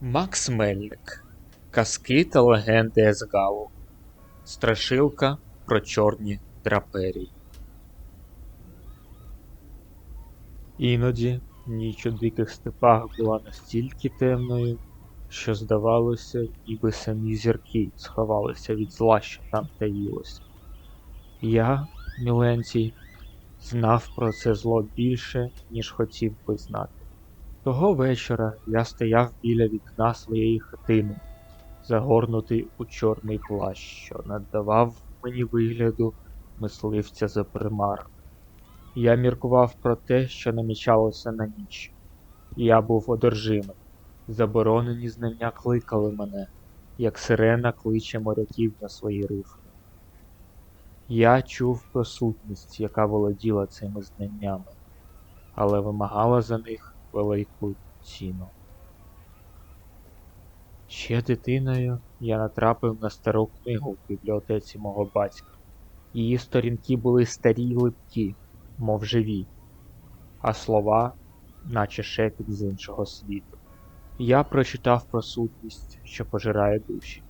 Макс Мельник. Казки та легенди Есгалу. Страшилка про чорні драперії. Іноді ніч у диких степах була настільки темною, що здавалося, ніби самі зірки сховалися від зла, що там таїлося. Я, Міленцій, знав про це зло більше, ніж хотів би знати. Того вечора я стояв біля вікна своєї хатини, загорнутий у чорний плащ, що надавав мені вигляду мисливця за примарами. Я міркував про те, що намічалося на ніч. Я був одержимий. Заборонені знання кликали мене, як сирена кличе моряків на свої рифи. Я чув про сутність, яка володіла цими знаннями, але вимагала за них велику ціну. Ще дитиною я натрапив на стару книгу в бібліотеці мого батька. Її сторінки були старі й липкі, мов живі, а слова, наче шепіт з іншого світу. Я прочитав про сутність, що пожирає душі,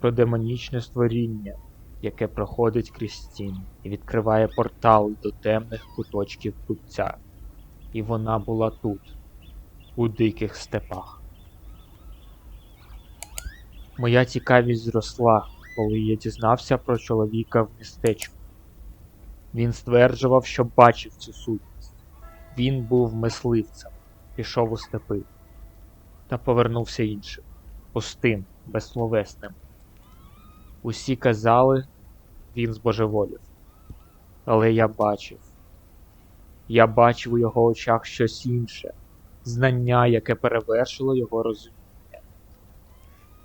про демонічне створіння, яке проходить крізь стіни і відкриває портал до темних куточків пуття. І вона була тут, у диких степах. Моя цікавість зросла, коли я дізнався про чоловіка в містечку. Він стверджував, що бачив цю сутність. Він був мисливцем, пішов у степи та повернувся іншим, пустим, безсловесним. Усі казали, він збожеволів. Але я бачив. Я бачив у його очах щось інше, знання, яке перевершило його розуміння.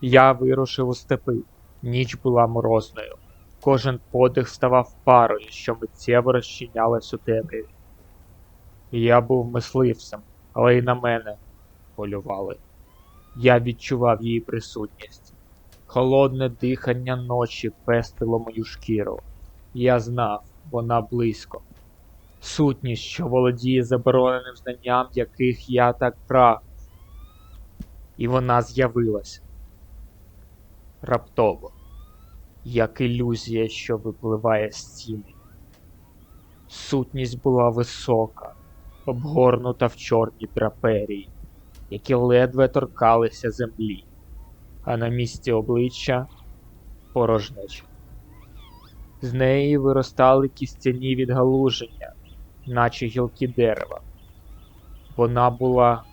Я вирушив у степи. Ніч була морозною. Кожен подих ставав парою, що миттєво розчинялась у темряві. Я був мисливцем, але й на мене полювали. Я відчував її присутність. Холодне дихання ночі пестило мою шкіру. Я знав, вона близько. Сутність, що володіє забороненим знанням, яких я так прагнув. І вона з'явилась раптово, як ілюзія, що випливає з тіни. Сутність була висока, обгорнута в чорній траперії, які ледве торкалися землі, а на місці обличчя порожнеча. З неї виростали кістяні відгалуження, наче гілки дерева. Вона була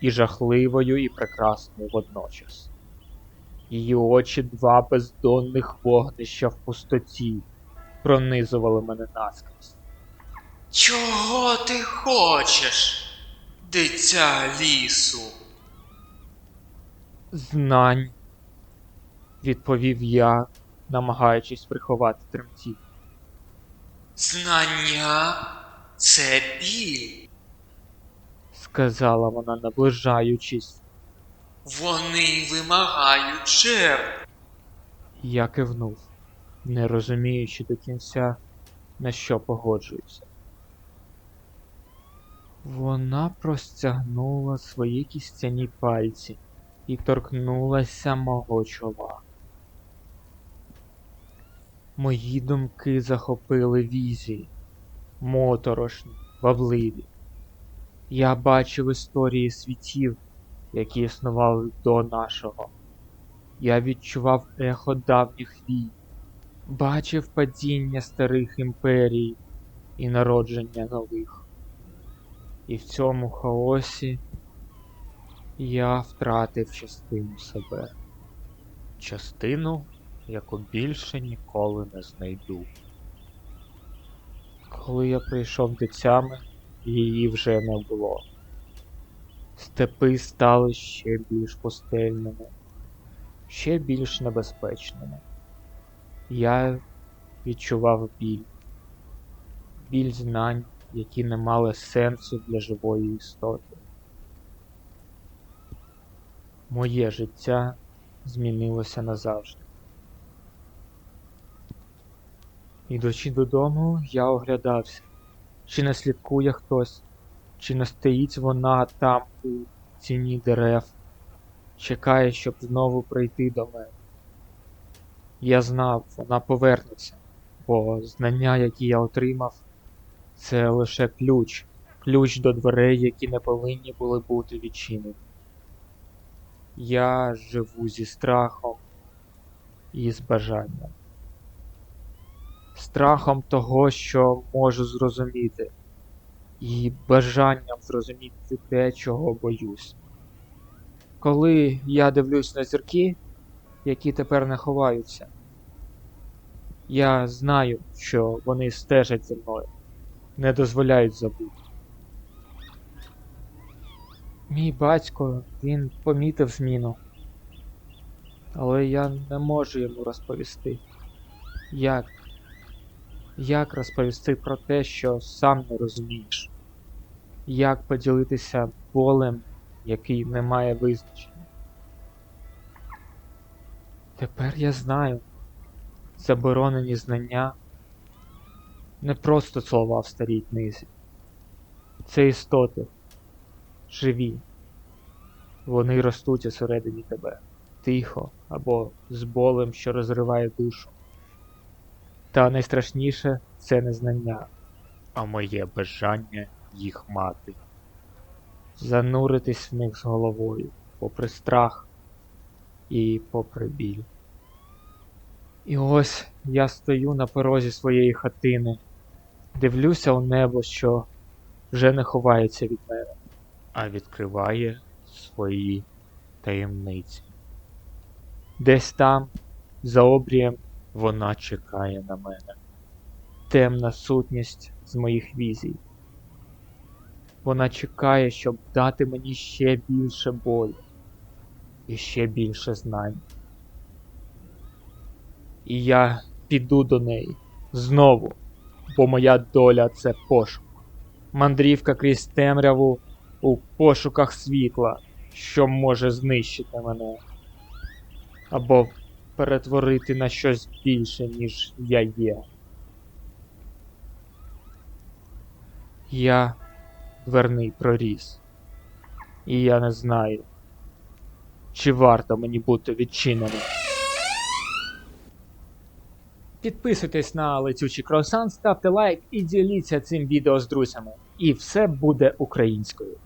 і жахливою, і прекрасною водночас. Її очі два бездонних вогнища в пустоті пронизували мене наскрізь. Чого ти хочеш, дитя лісу? Знань, відповів я, намагаючись приховати тремтіння. Знання це біль. сказала вона, наближаючись. Вони вимагають жертв. Я кивнув, не розуміючи до кінця, на що погоджуюся. Вона простягнула свої кістяні пальці і торкнулася мого чола. Мої думки захопили візії, моторошні, вабливі. Я бачив історії світів, які існували до нашого. Я відчував ехо давніх війн, бачив падіння старих імперій і народження нових. І в цьому хаосі я втратив частину себе. Частину, яку більше ніколи не знайду. Коли я прийшов до її вже не було. Степи стали ще більш пустельними, ще більш небезпечними. Я відчував біль, біль знань, які не мали сенсу для живої істоти. Моє життя змінилося назавжди. Ідучи додому, я оглядався, чи не слідкує хтось, чи не стоїть вона там у тіні дерев, чекає, щоб знову прийти до мене. Я знав, вона повернеться, бо знання, які я отримав, це лише ключ, ключ до дверей, які не повинні були бути відчинені. Я живу зі страхом і з бажанням. Страхом того, що можу зрозуміти, і бажанням зрозуміти те, чого боюсь. Коли я дивлюсь на зірки, які тепер не ховаються, я знаю, що вони стежать за мною, не дозволяють забути. Мій батько, він помітив зміну, але я не можу йому розповісти. Як? Як розповісти про те, що сам не розумієш? Як поділитися болем, який не має визначення? Тепер я знаю, заборонені знання не просто слова в старій книзі. Це істоти, живі. Вони ростуть усередині тебе, тихо або з болем, що розриває душу. Та найстрашніше це не знання, а моє бажання їх мати. Зануритись в них з головою, попри страх і попри біль. І ось я стою на порозі своєї хатини, дивлюся у небо, що вже не ховається від мене, а відкриває свої таємниці. Десь там, за обрієм, вона чекає на мене. Темна сутність з моїх візій. Вона чекає, щоб дати мені ще більше болю і ще більше знань. І я піду до неї знову, бо моя доля це пошук. Мандрівка крізь темряву у пошуках світла, що може знищити мене. Або перетворити на щось більше, ніж я є. Я дверний проріс. І я не знаю, чи варто мені бути відчиненим. Підписуйтесь на летючий круасан, ставте лайк і діліться цим відео з друзями. І все буде українською.